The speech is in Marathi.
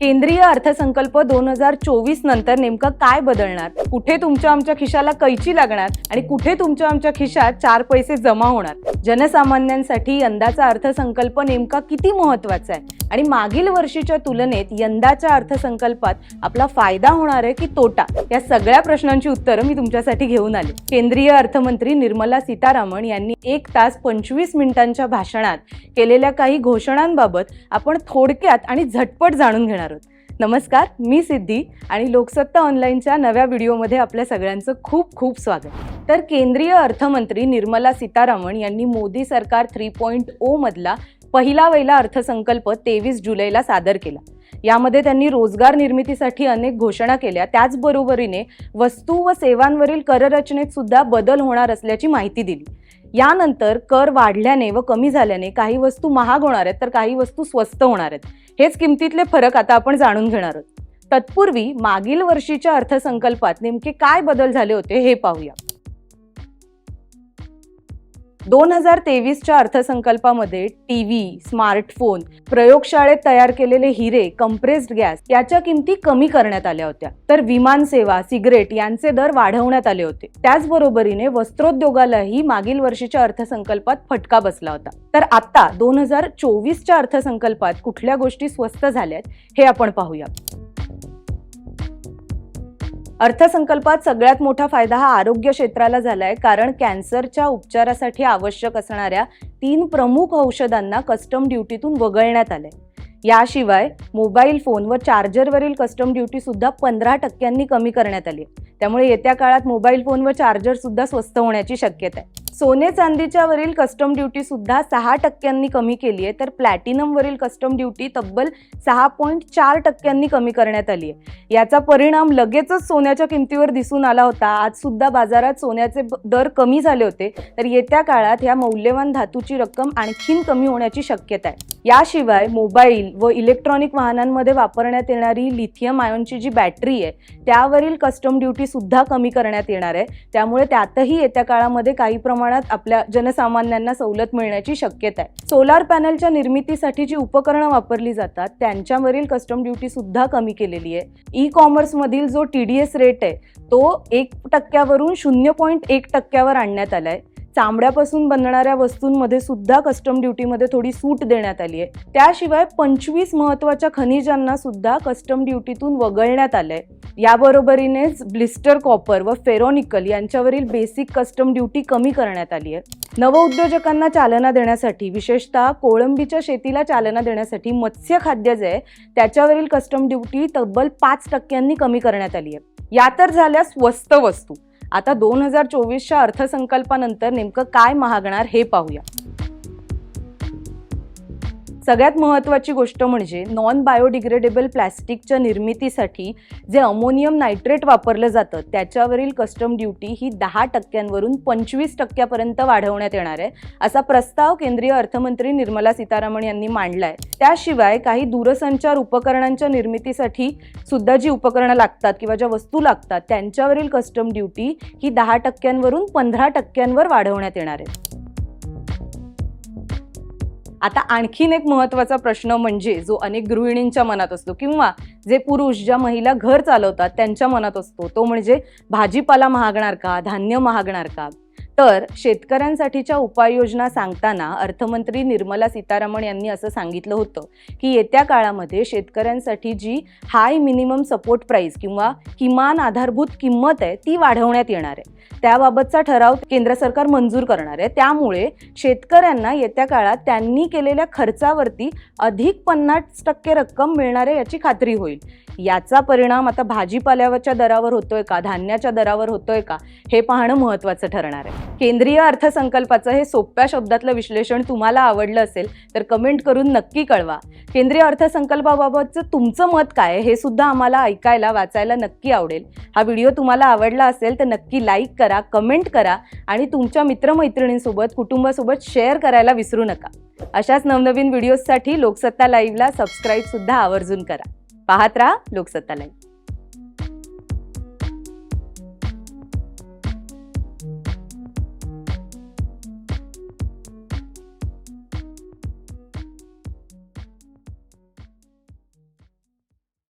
केंद्रीय अर्थसंकल्प दोन हजार चोवीस नंतर नेमकं काय बदलणार? कुठे तुमच्या आमच्या खिशाला कैची लागणार? आणि कुठे तुमच्या आमच्या खिशात चार पैसे जमा होणार? जनसामान्यांसाठी यंदाचा अर्थसंकल्प नेमका किती महत्त्वाचा आहे? आणि मागील वर्षीच्या तुलनेत यंदाच्या अर्थसंकल्पात आपला फायदा होणार आहे की तोटा? या सगळ्या प्रश्नांची उत्तरं मी तुमच्यासाठी घेऊन आले. केंद्रीय अर्थमंत्री निर्मला सीतारामन यांनी एक तास पंचवीस मिनिटांच्या भाषणात केलेल्या काही घोषणांबाबत आपण थोडक्यात आणि झटपट जाणून घेणार नमस्कार मी सिद्धी आणि लोकसत्ता ऑनलाईनच्या नव्या व्हिडिओमध्ये आपल्या सगळ्यांचं खूप खूप स्वागत. तर केंद्रीय अर्थमंत्री निर्मला सीतारामन यांनी मोदी सरकार थ्री पॉईंट ओ मधला पहिला वहिला अर्थसंकल्प तेवीस जुलैला सादर केला. यामध्ये त्यांनी रोजगार निर्मितीसाठी अनेक घोषणा केल्या. त्याचबरोबरीने वस्तू व सेवांवरील कररचनेत सुद्धा बदल होणार असल्याची माहिती दिली. यानंतर कर वाढल्याने व कमी झाल्याने काही वस्तू महाग होणार आहेत तर काही वस्तू स्वस्त होणार आहेत. हेच किमतीतले फरक आता आपण जाणून घेणार आहोत. तत्पूर्वी मागील वर्षीच्या अर्थसंकल्पात नेमके काय बदल झाले होते हे पाहूया. दोन हजार तेवीसच्या अर्थसंकल्पामध्ये टी व्ही स्मार्टफोन प्रयोगशाळेत तयार केलेले हिरे कंप्रेस्ड गॅस याच्या किमती कमी करण्यात आल्या होत्या. तर विमान सेवा सिगरेट यांचे दर वाढवण्यात आले होते. त्याचबरोबरीने वस्त्रोद्योगालाही मागील वर्षीच्या अर्थसंकल्पात फटका बसला होता. तर आता दोन हजार चोवीसच्या अर्थसंकल्पात कुठल्या गोष्टी स्वस्त झाल्यात हे आपण पाहूया. अर्थसंकल्पात सगळ्यात मोठा फायदा हा आरोग्य क्षेत्राला झालाय कारण कॅन्सरच्या उपचारासाठी आवश्यक असणाऱ्या तीन प्रमुख औषधांना कस्टम ड्युटीतून वगळण्यात आलंय याशिवाय मोबाईल फोन व चार्जरवरील कस्टम ड्युटी सुद्धा पंधरा टक्क्यांनी कमी करण्यात आली आहे. त्यामुळे येत्या काळात मोबाईल फोन व चार्जर सुद्धा स्वस्त होण्याची शक्यता आहे सोने चांदीच्या वरील कस्टम ड्युटी सुद्धा सहा टक्क्यांनी कमी केली आहे. तर प्लॅटिनमवरील कस्टम ड्युटी तब्बल सहा पॉईंट चार टक्क्यांनी कमी करण्यात आली आहे. याचा परिणाम लगेचच सोन्याच्या किमतीवर दिसून आला होता. आज सुद्धा बाजारात सोन्याचे दर कमी झाले होते. तर येत्या काळात ह्या मौल्यवान धातूची रक्कम आणखीन कमी होण्याची शक्यता आहे. याशिवाय मोबाईल व इलेक्ट्रॉनिक वाहनांमध्ये वापरण्यात येणारी लिथियम आयनची जी बॅटरी आहे त्यावरील कस्टम ड्युटी सुद्धा कमी करण्यात येणार आहे. त्यामुळे त्यातही येत्या काळामध्ये काही प्रमाणात आपल्या जनसामान्यांना सवलत मिळण्याची शक्यता आहे. सोलार पॅनलच्या निर्मितीसाठी जी उपकरणं वापरली जातात त्यांच्यावरील कस्टम ड्युटी सुद्धा कमी केलेली आहे. ई कॉमर्समधील जो टी डी एस रेट आहे तो एक टक्क्यावरून शून्य पॉईंट एक टक्क्यावर आणण्यात आलाय. चामड्यापासून बनणाऱ्या वस्तूंमध्ये सुद्धा कस्टम ड्युटीमध्ये थोडी सूट देण्यात आली आहे. त्याशिवाय पंचवीस महत्त्वाच्या खनिजांना सुद्धा कस्टम ड्युटीतून वगळण्यात आलंय. याबरोबरीनेच ब्लिस्टर कॉपर व फेरोनिकल यांच्यावरील बेसिक कस्टम ड्युटी कमी करण्यात आली आहे. नवउद्योजकांना चालना देण्यासाठी विशेषतः कोळंबीच्या शेतीला चालना देण्यासाठी मत्स्य खाद्य जे आहे त्याच्यावरील कस्टम ड्युटी तब्बल पाच टक्क्यांनी कमी करण्यात आली आहे. या तर झाल्या स्वस्त वस्तू. आता दोन हजार चोवीसच्या अर्थसंकल्पानंतर नेमकं काय महागणार हे पाहूया. सगळ्यात महत्त्वाची गोष्ट म्हणजे नॉन बायोडिग्रेडेबल प्लॅस्टिकच्या निर्मितीसाठी जे अमोनियम नायट्रेट वापरलं जातं त्याच्यावरील कस्टम ड्युटी ही दहा टक्क्यांवरून पंचवीस टक्क्यापर्यंत वाढवण्यात येणार आहे. असा प्रस्ताव केंद्रीय अर्थमंत्री निर्मला सीतारामन यांनी मांडला आहे त्याशिवाय काही दूरसंचार उपकरणांच्या निर्मितीसाठी सुद्धा जी उपकरणं लागतात किंवा ज्या वस्तू लागतात त्यांच्यावरील कस्टम ड्युटी ही दहा टक्क्यांवरून पंधरा टक्क्यांवर वाढवण्यात येणार आहे. आता आणखीन एक महत्त्वाचा प्रश्न म्हणजे जो अनेक गृहिणींच्या मनात असतो किंवा जे पुरुष ज्या महिला घर चालवतात त्यांच्या मनात असतो तो म्हणजे भाजीपाला महागणार का धान्य महागणार का? तर शेतकऱ्यांसाठीच्या उपाययोजना सांगताना अर्थमंत्री निर्मला सीतारामन यांनी असं सांगितलं होतं की येत्या काळामध्ये शेतकऱ्यांसाठी जी हाय मिनिमम सपोर्ट प्राईस किंवा किमान आधारभूत किंमत आहे ती वाढवण्यात येणार आहे. त्याबाबतचा ठराव केंद्र सरकार मंजूर करणार आहे. त्यामुळे शेतकऱ्यांना येत्या काळात त्यांनी केलेल्या खर्चावरती अधिक पन्नास टक्के रक्कम मिळणार आहे याची खात्री होईल. याचा परिणाम आता भाजीपाल्यावरच्या दरावर होतोय का? धान्याच्या दरावर होतोय का? हे पाहणं महत्त्वाचं ठरणार आहे. केंद्रीय अर्थसंकल्पाचं हे सोप्या शब्दातलं विश्लेषण तुम्हाला आवडलं असेल तर कमेंट करून नक्की कळवा. केंद्रीय अर्थसंकल्पाबाबतचं तुमचं मत काय हे सुद्धा आम्हाला ऐकायला वाचायला नक्की आवडेल. हा व्हिडिओ तुम्हाला आवडला असेल तर नक्की लाईक करा कमेंट करा आणि तुमच्या मित्रमैत्रिणींसोबत कुटुंबासोबत शेअर करायला विसरू नका. अशाच नवनवीन व्हिडिओजसाठी लोकसत्ता लाईव्हला सबस्क्राईबसुद्धा आवर्जून करा. पाहत राहा लोकसत्ता लाईव्ह